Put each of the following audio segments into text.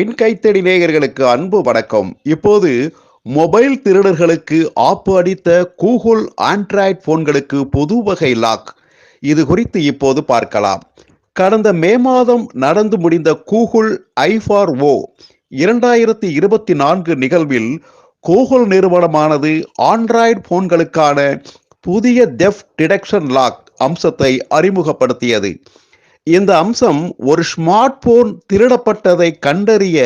மின்கைத்தடி நேயர்களுக்கு அன்பு வணக்கம். இப்போது மொபைல் திருடர்களுக்கு ஆப்பு அடித்த கூகுள் ஆண்ட்ராய்டு போன்களுக்கு புது வகை லாக். இது குறித்து இப்போது பார்க்கலாம். கடந்த மே மாதம் நடந்து முடிந்த கூகுள் ஐஃபார் ஓ இரண்டாயிரத்தி இருபத்தி நான்கு நிகழ்வில் கூகுள் நிறுவனமானது ஆண்ட்ராய்டு போன்களுக்கான புதிய டெஃப் டிடெக்ஷன் லாக் அம்சத்தை அறிமுகப்படுத்தியது. இந்த அம்சம் ஒரு ஸ்மார்ட் போன் திருடப்பட்டதை கண்டறிய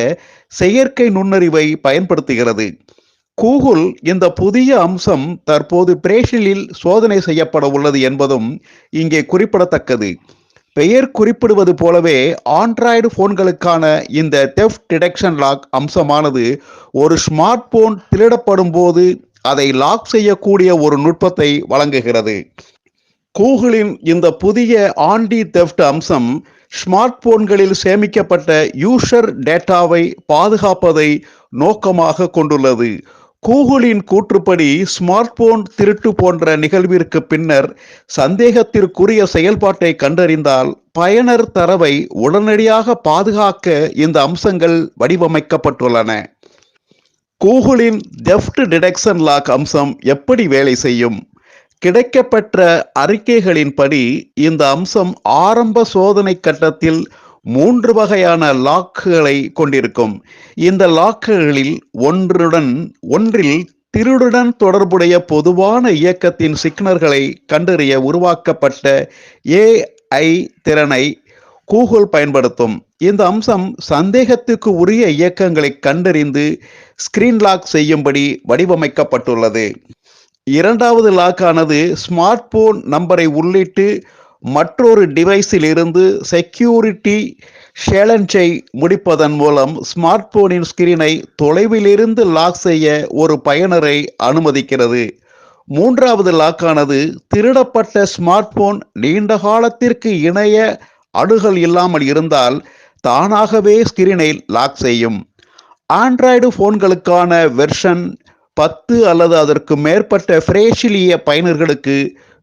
செயற்கை நுண்ணறிவை பயன்படுத்துகிறது. கூகுள் இந்த புதிய அம்சம் தற்போது பிரேசிலில் சோதனை செய்யப்பட உள்ளது என்பதும் இங்கே குறிப்பிடத்தக்கது. பெயர் குறிப்பிடுவது போலவே ஆண்ட்ராய்டு போன்களுக்கான இந்த தெஃப்ட் டிடெக்ஷன் லாக் அம்சமானது ஒரு ஸ்மார்ட் போன் திருடப்படும் போது அதை லாக் செய்யக்கூடிய ஒரு நுட்பத்தை வழங்குகிறது. கூகுளின் இந்த புதிய ஆண்டி தெஃப்ட் அம்சம் ஸ்மார்ட் போன்களில் சேமிக்கப்பட்ட யூஷர் டேட்டாவை பாதுகாப்பதை நோக்கமாக கொண்டுள்ளது. கூகுளின் கூற்றுப்படி ஸ்மார்ட் போன் திருட்டு போன்ற நிகழ்விற்கு பின்னர் சந்தேகத்திற்குரிய செயல்பாட்டை கண்டறிந்தால் பயனர் தரவை உடனடியாக பாதுகாக்க இந்த அம்சங்கள் வடிவமைக்கப்பட்டுள்ளன. கூகுளின் டெஃப்ட் டிடெக்ஷன் லாக் அம்சம் எப்படி வேலை செய்யும்? கிடைக்கப்பெற்ற அறிக்கைகளின்படி இந்த அம்சம் ஆரம்ப சோதனை கட்டத்தில் மூன்று வகையான லாக்குகளை கொண்டிருக்கும். இந்த லாக்குகளில் ஒன்றுடன் ஒன்றில் திருடுடன் தொடர்புடைய பொதுவான இயக்கத்தின் சிக்னல்களை கண்டறிய உருவாக்கப்பட்ட ஏஐ திறனை கூகுள் பயன்படுத்தும். இந்த அம்சம் சந்தேகத்துக்கு உரிய இயக்கங்களை கண்டறிந்து ஸ்கிரீன் லாக் செய்யும்படி வடிவமைக்கப்பட்டுள்ளது. இரண்டாவது லாக்கானது ஸ்மார்ட் போன் நம்பரை உள்ளிட்டு மற்றொரு டிவைஸில் இருந்து செக்யூரிட்டி சேலஞ்சை முடிப்பதன் மூலம் ஸ்மார்ட் போனின் ஸ்கிரீனை தொலைவிலிருந்து லாக் செய்ய ஒரு பயனரை அனுமதிக்கிறது. மூன்றாவது லாக்கானது திருடப்பட்ட ஸ்மார்ட் போன் நீண்ட காலத்திற்கு இணைய அணுகல் இல்லாமல் இருந்தால் தானாகவே ஸ்கிரீனை லாக் செய்யும். ஆண்ட்ராய்டு போன்களுக்கான வெர்ஷன் பத்து அல்லது அதற்கு மேற்பட்ட பிரேசிலிய பயனர்களுக்கு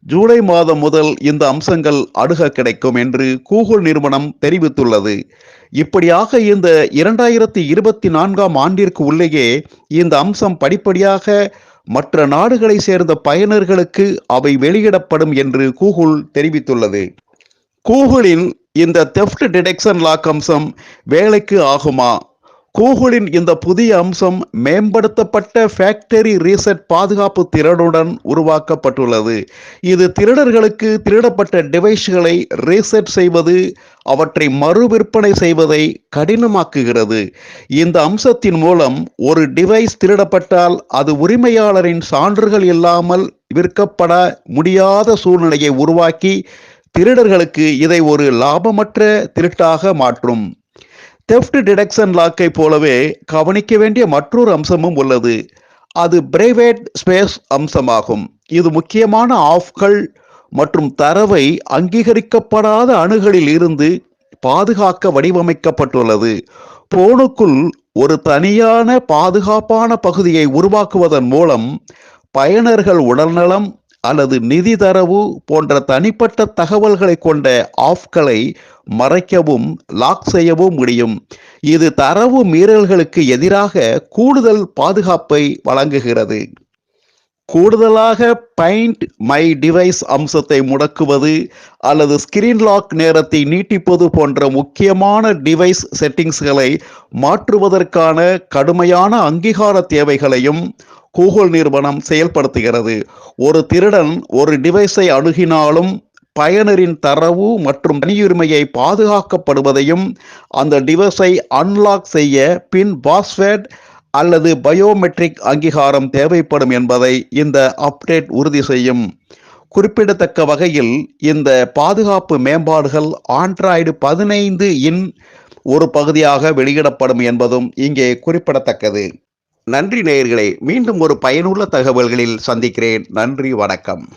ஜூலை மாதம் முதல் இந்த அம்சங்கள் அணுக கிடைக்கும் என்று கூகுள் நிறுவனம் தெரிவித்துள்ளது. இப்படியாக இந்த இரண்டாயிரத்தி இருபத்தி நான்காம் ஆண்டிற்கு உள்ளேயே இந்த அம்சம் படிப்படியாக மற்ற நாடுகளை சேர்ந்த பயனர்களுக்கு அவை வெளியிடப்படும் என்று கூகுள் தெரிவித்துள்ளது. கூகுளின் இந்த தெஃப்ட் டிடெக்ஷன் லாக் அம்சம் வேலைக்கு ஆகுமா? கூகுளின் இந்த புதிய அம்சம் மேம்படுத்தப்பட்ட ஃபேக்டரி ரீசெட் பாதுகாப்பு திறனுடன் உருவாக்கப்பட்டுள்ளது. இது திருடர்களுக்கு திருடப்பட்ட டிவைஸ்களை ரீசெட் செய்வது அவற்றை மறு விற்பனை செய்வதை கடினமாக்குகிறது. இந்த அம்சத்தின் மூலம் ஒரு டிவைஸ் திருடப்பட்டால் அது உரிமையாளரின் சான்றுகள் இல்லாமல் விற்கப்பட முடியாத சூழ்நிலையை உருவாக்கி திருடர்களுக்கு இதை ஒரு லாபமற்ற திருட்டாக மாற்றும். தெஃப்ட் டிடக்ஷன் லாக்கை போலவே கவனிக்க வேண்டிய மற்றொரு அம்சமும் உள்ளது. அது பிரைவேட் ஸ்பேஸ் அம்சமாகும். இது முக்கியமான ஆஃப்கள் மற்றும் தரவை அங்கீகரிக்கப்படாத அணுகளில் இருந்து பாதுகாக்க வடிவமைக்கப்பட்டுள்ளது. போனுக்குள் ஒரு தனியான பாதுகாப்பான பகுதியை உருவாக்குவதன் மூலம் பயனர்கள் உடல்நலம் அல்லது நிதி தரவு போன்ற தனிப்பட்ட தகவல்களை கொண்ட ஆஃப்களை மறைக்கவும் லாக் செய்யவும் முடியும். இது தரவு மீறல்களுக்கு எதிராக கூடுதல் பாதுகாப்பை வழங்குகிறது. கூடுதலாக பைண்ட் மை டிவைஸ் அம்சத்தை முடக்குவது அல்லது ஸ்கிரீன் லாக் நேரத்தை நீட்டிப்பது போன்ற முக்கியமான டிவைஸ் செட்டிங்ஸ்களை மாற்றுவதற்கான கடுமையான அங்கீகார தேவைகளையும் கூகுள் நிறுவனம் செயல்படுத்துகிறது. ஒரு திருடன் ஒரு டிவைஸை அணுகினாலும் பயனரின் தரவு மற்றும் தனியுரிமையை பாதுகாக்கப்படுவதையும் அந்த டிவைஸை அன்லாக் செய்ய பின் பாஸ்வேர்ட் அல்லது பயோமெட்ரிக் அங்கீகாரம் தேவைப்படும் என்பதை இந்த அப்டேட் உறுதி செய்யும். குறிப்பிடத்தக்க வகையில் இந்த பாதுகாப்பு மேம்பாடுகள் ஆண்ட்ராய்டு பதினைந்து இன் ஒரு பகுதியாக வெளியிடப்படும் என்பதும் இங்கே குறிப்பிடத்தக்கது. நன்றி நேயர்களே மீண்டும் ஒரு பயனுள்ள தகவல்களில் சந்திக்கிறேன். நன்றி வணக்கம்.